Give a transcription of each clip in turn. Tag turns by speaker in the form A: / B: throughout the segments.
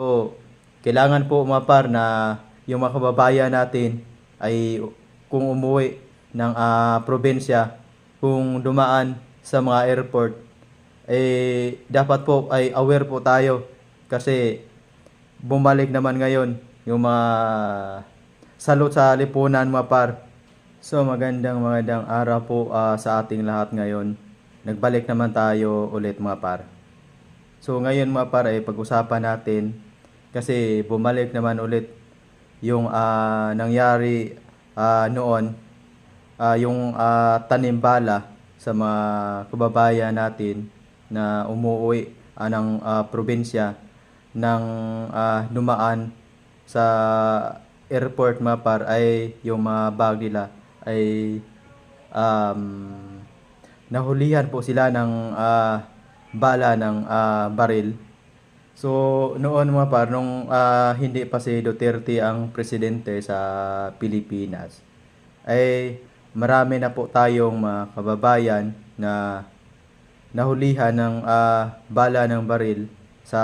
A: So, kailangan po mga par na yung mga kababayan natin ay kung umuwi ng ah, probinsya, kung dumaan sa mga airport, eh dapat po ay aware po tayo kasi bumalik naman ngayon yung mga salot sa lipunan mga par. So magandang magandang araw po ah, sa ating lahat ngayon. Nagbalik naman tayo ulit mga par. So ngayon mga par ay pag-usapan natin kasi bumalik naman ulit yung ah, nangyari ah, noon ah, yung ah, tanimbala sa mga kababayan natin na umuwi ah, ng ah, probinsya ng ah, dumaan sa airport mga par ay yung mga bag nila ay um, nahulihan po sila ng ah, bala ng ah, baril. So noon mga par, nung ah, hindi pa si Duterte ang presidente sa Pilipinas, ay marami na po tayong mga kababayan na nahulihan ng ah, bala ng baril sa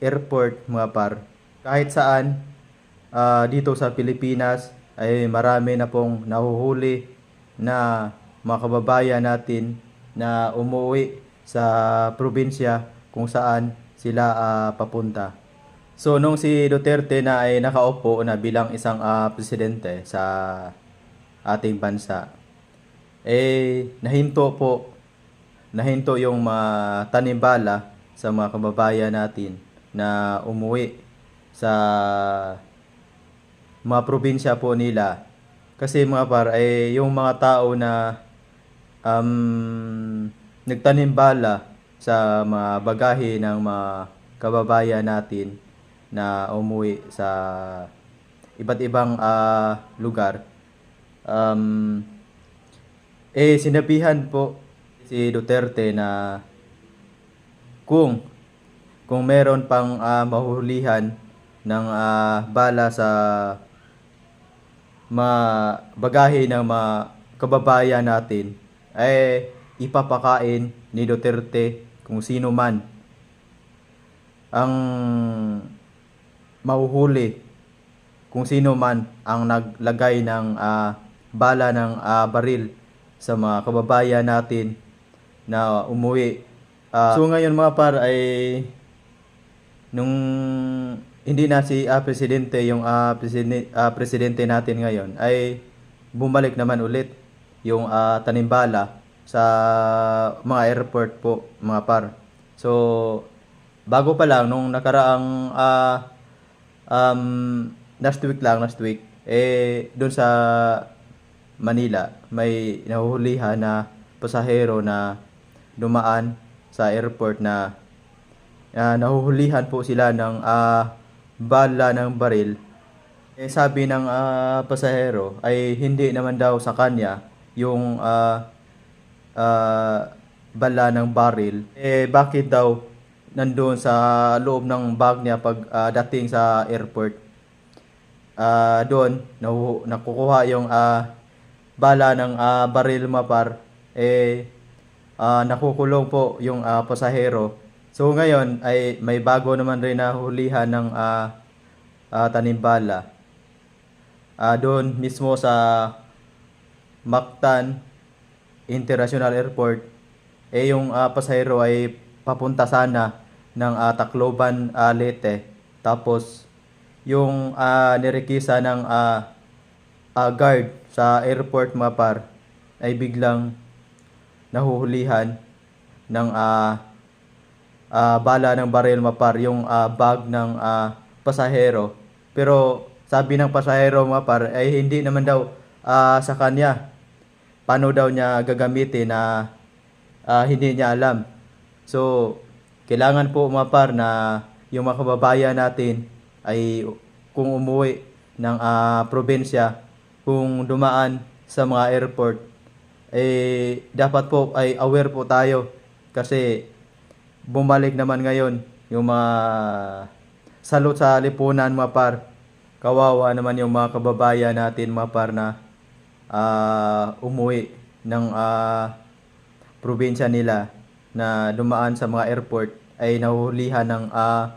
A: airport mga par. Kahit saan ah, dito sa Pilipinas ay marami na pong nahuhuli na mga kababayan natin na umuwi sa probinsya kung saan sila ah, papunta. So nung si Duterte na ay nakaupo na bilang isang ah, presidente sa ating bansa, eh nahinto po, nahinto yung mga tanimbala sa mga kababayan natin na umuwi sa mga probinsya po nila. Kasi mga par, ay yung mga tao na um, nagtanim bala sa mga bagahe ng mga kababayan natin na umuwi sa iba't ibang ah, lugar. Um, eh, sinabihan po si Duterte na kung kung meron pang ah, mahuhulihan ng ah, bala sa mga bagahe ng mga kababayan natin ay ipapakain ni Duterte kung sino man ang mahuhuli kung sino man ang naglagay ng ah, bala ng ah, baril sa mga kababayan natin na umuwi. Ah, so ngayon mga par ay nung hindi na si ah, presidente yung ah, presidente, ah, presidente natin ngayon ay bumalik naman ulit yung ah, tanimbala sa mga airport po mga par. So bago pa lang nung nakaraang ah, um, last week lang last week eh doon sa Manila may nahuhulihan na pasahero na dumaan sa airport na ah, nahuhulihan po sila ng ah, bala ng baril. Eh, sabi ng ah, pasahero ay hindi naman daw sa kanya yung ah, ah, bala ng baril. Eh bakit daw nandoon sa loob ng bag niya pag ah, dating sa airport? Ah, doon nakukuha yung ah, bala ng ah, baril mapar eh ah, nakukulong po yung ah, pasahero. So ngayon ay may bago naman rin na hulihan ng ah, ah, tanimbala. Ah, doon mismo sa Mactan International Airport eh yung ah, pasahero ay papunta sana ng ah, Tacloban, ah, Leyte. Tapos yung ah, nirekisa ng ah, ah, guard sa airport mapar ay biglang nahuhulihan ng ah, ah, bala ng baril mapar yung ah, bag ng ah, pasahero. Pero sabi ng pasahero mapar ay hindi naman daw ah, sa kanya. Paano daw niya gagamitin na ah, hindi niya alam. So, kailangan po mapar na yung mga kababayan natin ay kung umuwi ng ah, probinsya, kung dumaan sa mga airport, eh dapat po ay aware po tayo kasi bumalik naman ngayon yung mga salot sa lipunan mga. Kawawa naman yung mga kababayan natin mga na ah, umuwi ng ah, probinsya nila na dumaan sa mga airport ay nahuhulihan ng ah,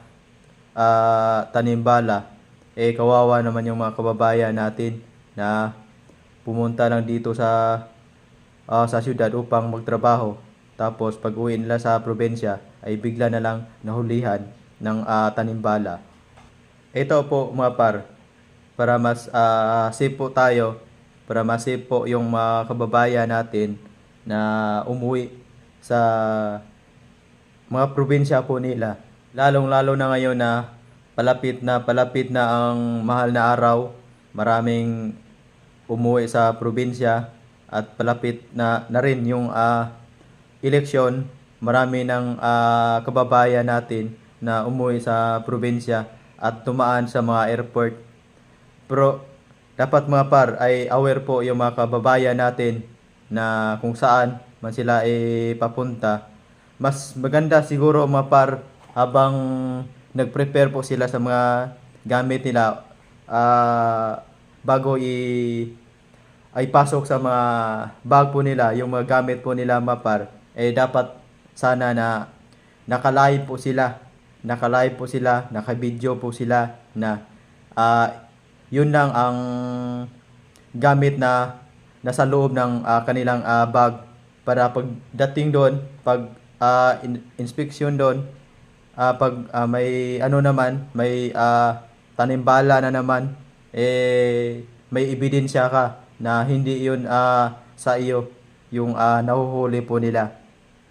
A: ah, tanimbala, eh kawawa naman yung mga kababayan natin na pumunta lang dito sa ah, sa syudad upang magtrabaho. Tapos pag uwi nila sa probinsya ay bigla na lang nahulihan ng ah, tanimbala. Ito po mga par, para mas ah, safe tayo, para mas safe po yung mga kababayan natin na umuwi sa mga probinsya po nila. Lalong-lalo na ngayon na palapit na palapit na ang mahal na araw. Maraming umuwi sa probinsya at palapit na, na rin yung ah, eleksyon. Marami ng ah, kababayan natin na umuwi sa probinsya at tumaan sa mga airport. Pero dapat mga par ay aware po yung mga kababayan natin na kung saan man sila ay papunta. Mas maganda siguro mga par habang nag-prepare po sila sa mga gamit nila ah, bago i ay pasok sa mga bag po nila, yung mga gamit po nila mapar, eh dapat sana na nakalive po sila, nakalive po sila, nakabidyo po sila na ah, yun lang ang gamit na nasa loob ng ah, kanilang ah, bag para pagdating doon, pag ah, in- inspection doon, ah, pag ah, may ano naman, may ah, tanimbala na naman, eh may ebidensya ka na hindi yun ah, sa iyo yung ah, nahuhuli po nila.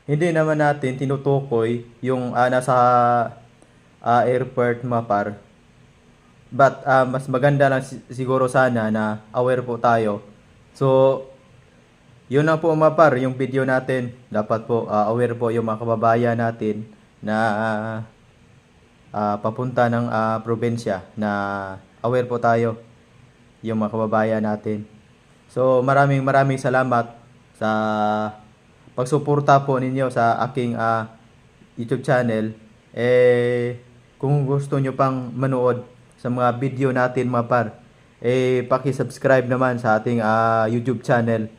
A: Hindi naman natin tinutukoy yung ah, nasa ah, airport mapar. But ah, mas maganda lang si- siguro sana na aware po tayo. So, yun lang po mapar, yung video natin. Dapat po ah, aware po yung mga kababayan natin na ah, ah, papunta ng ah, probinsya na aware po tayo yung mga kababayan natin. So maraming maraming salamat sa pagsuporta po ninyo sa aking ah, YouTube channel. Eh kung gusto nyo pang manood sa mga video natin mga par, eh paki-subscribe naman sa ating ah, YouTube channel